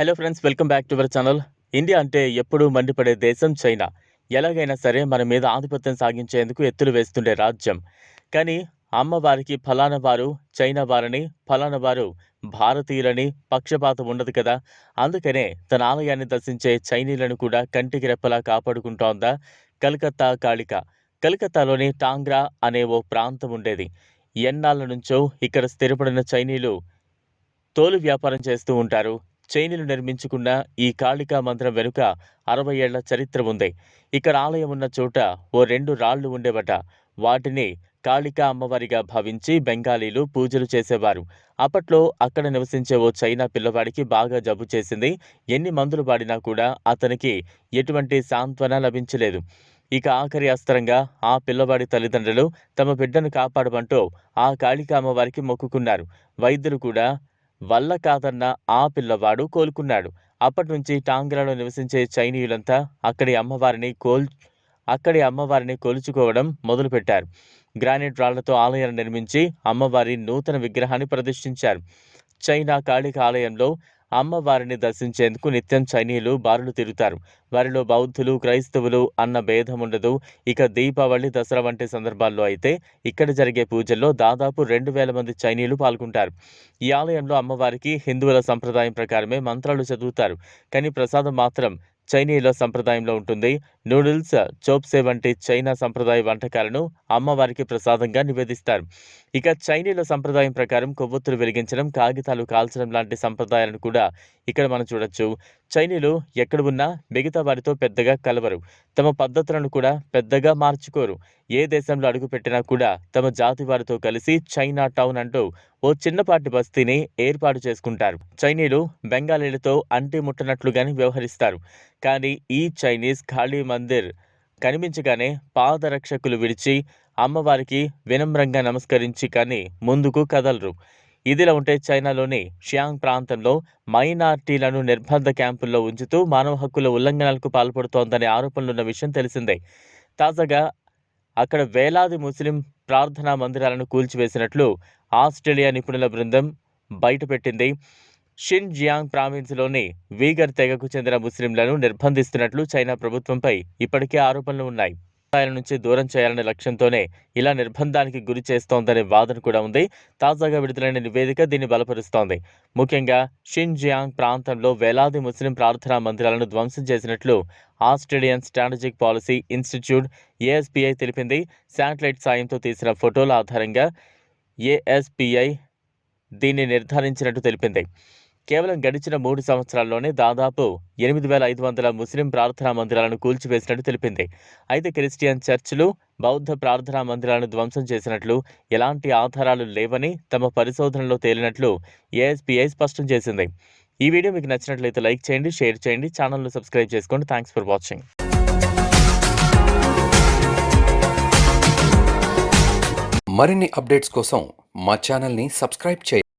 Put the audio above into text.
Hello friends welcome back to our channel India అంటే ఎప్పుడూ మండిపడే దేశం చైనా. ఎలాగైనా సరే మన మీద ఆధిపత్యం సాగించేందుకు ఎత్తులు వేస్తుండే రాజ్యం. కానీ అమ్మవారికి ఫలానా వారు చైనా వారని ఫలానా వారు భారతీయులని పక్షపాతం ఉండదు కదా. అందుకనే తన ఆలయాన్ని దర్శించే చైనీయులను కూడా కంటికి రెప్పలా కాపాడుకుంటోందా కలకత్తా కాళిక. కలకత్తాలోని టాంగ్రా అనే ఓ ప్రాంతం ఉండేది. ఎన్నాళ్ళ నుంచో ఇక్కడ స్థిరపడిన చైనీయులు తోలు వ్యాపారం చేస్తూ ఉంటారు. చైనీయులు నిర్మించుకున్న ఈ కాళికా మందిరం వెనుక అరవై ఏళ్ళ చరిత్ర ఉంది. ఇక్కడ ఆలయం ఉన్న చోట ఓ రెండు రాళ్ళు ఉండేవట. వాటిని కాళికా అమ్మవారిగా భావించి బెంగాలీలు పూజలు చేసేవారు. అప్పట్లో అక్కడ నివసించే ఓ చైనా పిల్లవాడికి బాగా జబ్బు చేసింది. ఎన్ని మందులు వాడినా కూడా అతనికి ఎటువంటి సాంత్వన లభించలేదు. ఇక ఆఖరి అస్త్రంగా ఆ పిల్లవాడి తల్లిదండ్రులు తమ బిడ్డను కాపాడమంటూ ఆ కాళికా అమ్మవారికి మొక్కుకున్నారు. వైద్యులు కూడా వల్ల కాదన్న ఆ పిల్లవాడు కోలుకున్నాడు. అప్పటి నుంచి టాంగ్రాలో నివసించే చైనీయులంతా అక్కడి అమ్మవారిని కోల్ అక్కడి అమ్మవారిని కొలుచుకోవడం మొదలుపెట్టారు. గ్రానైట్ రాళ్ళతో ఆలయాన్ని నిర్మించి అమ్మవారి నూతన విగ్రహాన్ని ప్రతిష్ఠించారు. చైనా కాళిక ఆలయంలో అమ్మవారిని దర్శించేందుకు నిత్యం చైనీయులు బారులు తిరుగుతారు వారిలో బౌద్ధులు క్రైస్తవులు అన్న భేదం ఉండదు. ఇక దీపావళి దసరా వంటి సందర్భాల్లో అయితే ఇక్కడ జరిగే పూజల్లో దాదాపు రెండు వేల మంది చైనీయులు పాల్గొంటారు. ఈ ఆలయంలో అమ్మవారికి హిందువుల సంప్రదాయం ప్రకారమే మంత్రాలు చదువుతారు. కానీ ప్రసాదం మాత్రం చైనీయుల సంప్రదాయంలో ఉంటుంది. నూడిల్స్ చోప్సే వంటి చైనా సంప్రదాయ వంటకాలను అమ్మవారికి ప్రసాదంగా నివేదిస్తారు. ఇక చైనీయుల సంప్రదాయం ప్రకారం కొవ్వొత్తులు వెలిగించడం కాగితాలు కాల్చడం లాంటి సంప్రదాయాలను కూడా ఇక్కడ మనం చూడొచ్చు. చైనీయులు ఎక్కడ ఉన్నా మిగతా వారితో పెద్దగా కలవరు. తమ పద్ధతులను కూడా పెద్దగా మార్చుకోరు. ఏ దేశంలో అడుగుపెట్టినా కూడా తమ జాతి వారితో కలిసి చైనా టౌన్ అంటూ ఓ చిన్నపాటి బస్తీని ఏర్పాటు చేసుకుంటారు. చైనీయులు బెంగాలీలతో అంటి ముట్టనట్లుగానే వ్యవహరిస్తారు. కానీ ఈ చైనీస్ ఖాళీ మందిర్ కనిపించగానే పాదరక్షకులు విడిచి అమ్మవారికి వినమ్రంగా నమస్కరించి కానీ ముందుకు కదలరు. ఇదిలా ఉంటే చైనాలోని షియాంగ్ ప్రాంతంలో మైనార్టీలను నిర్బంధ క్యాంపుల్లో ఉంచుతూ మానవ హక్కుల ఉల్లంఘనలకు పాల్పడుతోందనే ఆరోపణలున్న విషయం తెలిసిందే. తాజాగా అక్కడ వేలాది ముస్లిం ప్రార్థనా మందిరాలను కూల్చివేసినట్లు ఆస్ట్రేలియా నిపుణుల బృందం బయటపెట్టింది. షిన్ జియాంగ్ ప్రావిన్స్లోని వీగర్ తెగకు చెందిన ముస్లింలను నిర్బంధిస్తున్నట్లు చైనా ప్రభుత్వంపై ఇప్పటికే ఆరోపణలు ఉన్నాయి. ఆయన నుంచి దూరం చేయాలనే లక్ష్యంతోనే ఇలా నిర్బంధానికి గురి చేస్తోందనే వాదన కూడా ఉంది. తాజాగా విడుదలైన నివేదిక దీన్ని బలపరుస్తోంది. ముఖ్యంగా షిన్జియాంగ్ ప్రాంతంలో వేలాది ముస్లిం ప్రార్థనా మందిరాలను ధ్వంసం చేసినట్లు Australian strategic policy institute ASPI తెలిపింది. శాటిలైట్ సాయంతో తీసిన ఫోటోల ఆధారంగా ఏఎస్పీఐ దీన్ని నిర్ధారించినట్టు తెలిపింది. కేవలం గడిచిన మూడు సంవత్సరాల్లోనే దాదాపు ఎనిమిది వేల ఐదు వందల ముస్లిం ప్రార్థనా మందిరాలను కూల్చివేసినట్టు తెలిపింది. అయితే క్రిస్టియన్ చర్చిలు బౌద్ధ ప్రార్థనా మందిరాలను ధ్వంసం చేసినట్లు ఎలాంటి ఆధారాలు లేవని తమ పరిశోధనలో తేలినట్లు ఏఎస్పీఐ స్పష్టం చేసింది. ఈ వీడియో మీకు నచ్చినట్లయితే లైక్ చేయండి షేర్ చేయండి ఛానల్ను సబ్స్క్రైబ్ చేసుకోండి. Thanks for watching. మరిన్ని అప్డేట్స్ కోసం మా ఛానల్ని సబ్స్క్రైబ్ చేయండి.